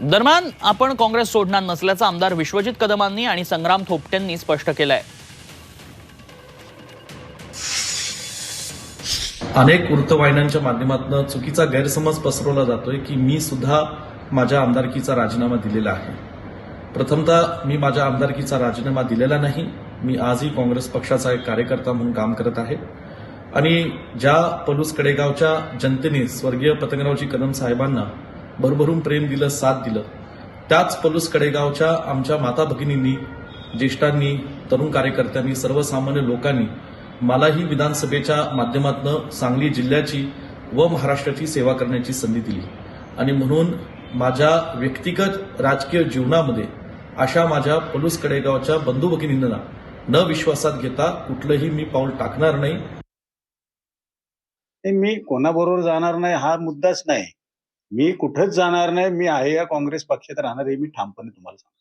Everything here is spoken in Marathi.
दरम्यान आपण काँग्रेस सोडणार नसल्याचं आमदार विश्वजित कदमांनी आणि संग्राम थोपटेंनी स्पष्ट केलंय. अनेक वृत्तवाहिन्यांच्या माध्यमातून चुकीचा गैरसमज पसरवला जातोय की मी सुद्धा माझ्या आमदारकीचा राजीनामा दिलेला आहे. प्रथमतः मी माझ्या आमदारकीचा राजीनामा दिलेला नाही. मी आजही काँग्रेस पक्षाचा एक कार्यकर्ता म्हणून काम करत आहे. आणि ज्या पलूस कडेगावच्या जनतेने स्वर्गीय पतंगरावजी कदम साहेबांना भरभरून प्रेम दिलं साथ दिलं. त्याच पलूस कडेगावच्या आमच्या माता भगिनींनी ज्येष्ठांनी तरुण कार्यकर्त्यांनी सर्वसामान्य लोकांनी मलाही विधानसभेच्या माध्यमातून सांगली जिल्ह्याची व महाराष्ट्राची सेवा करण्याची संधी दिली. आणि म्हणून माझ्या व्यक्तिगत राजकीय जीवनामध्ये अशा माझ्या पलूस कडेगावच्या बंधू भगिनींना न विश्वासात घेता कुठलंही मी पाऊल टाकणार नाही नाही, मी कोणाबरोबर जाणार नाही हा मुद्दाच नाही. मी कुठंच जाणार नाही. मी आहे या काँग्रेस पक्षात राहणार हे मी ठामपणे तुम्हाला सांगतो.